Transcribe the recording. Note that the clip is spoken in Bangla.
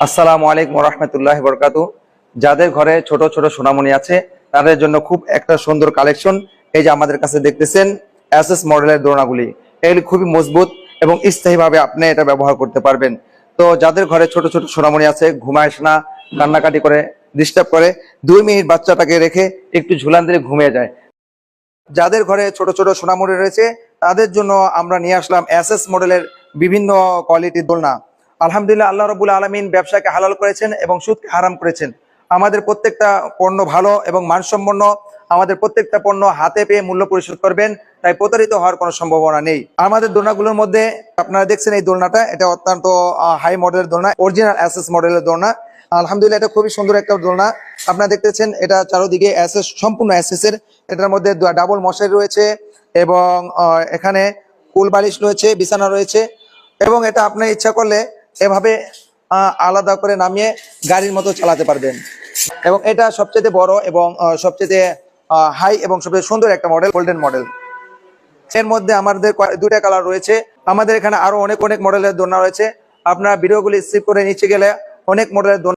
আসসালামু আলাইকুম রহমতুল্লাহ বরকাত। যাদের ঘরে ছোট ছোট সোনামণি আছে, তাদের জন্য খুব একটা সুন্দর কালেকশন এই যে আমাদের কাছে দেখতেছেন অ্যাসেস মডেলের দোলনাগুলি। এগুলি খুবই মজবুত এবং স্থায়ীভাবে আপনি এটা ব্যবহার করতে পারবেন। তো যাদের ঘরে ছোট ছোট সোনামণি আছে, ঘুমায় না, কান্নাকাটি করে ডিস্টার্ব করে, দুই মিনিট বাচ্চাটাকে রেখে একটু ঝুলান দিলে ঘুমিয়ে যায়। যাদের ঘরে ছোট ছোট সোনামণি রয়েছে, তাদের জন্য আমরা নিয়ে আসলাম এসএস মডেলের বিভিন্ন কোয়ালিটির দোলনা। আলহামদুলিল্লাহ আল্লাহ রবুল আলমিন ব্যবসাকে হালাল করেছেন এবং সুদকে হারাম করেছেন। আমাদের প্রত্যেকটা পণ্য ভালো এবং মানসম্পন্ন, আমাদের প্রত্যেকটা পণ্য হাতে পেয়ে মূল্য পরিশোধ করবেন, তাই প্রতারিত হওয়ার কোনো সম্ভাবনা নেই। আমাদের দোলনাগুলোর মধ্যে আপনারা দেখছেন এই দোলনাটা, এটা অত্যন্ত হাই মডেলের দোলনা অরিজিনাল এসএস মডেলের দোলনা। আলহামদুলিল্লাহ, এটা খুবই সুন্দর একটা দোলনা। আপনারা দেখতেছেন, এটা চারোদিকে এসএস সম্পূর্ণ এর। এটার মধ্যে ডাবল মশারি রয়েছে এবং এখানে কুল বালিশ রয়েছে, বিছানা রয়েছে। এবং এটা আপনার ইচ্ছা করলে এভাবে আলাদা করে নামিয়ে গাড়ির মতো চালাতে পারবেন। এবং এটা সবচেয়ে বড় এবং সবচেয়ে হাই এবং সবচেয়ে সুন্দর একটা মডেল গোল্ডেন মডেল এর মধ্যে আমাদের দুইটা কালার রয়েছে। আমাদের এখানে আরও অনেক অনেক মডেলের দোনা রয়েছে। আপনারা ভিডিওগুলি স্কিপ করে নিচে গেলে অনেক মডেলের দোলনা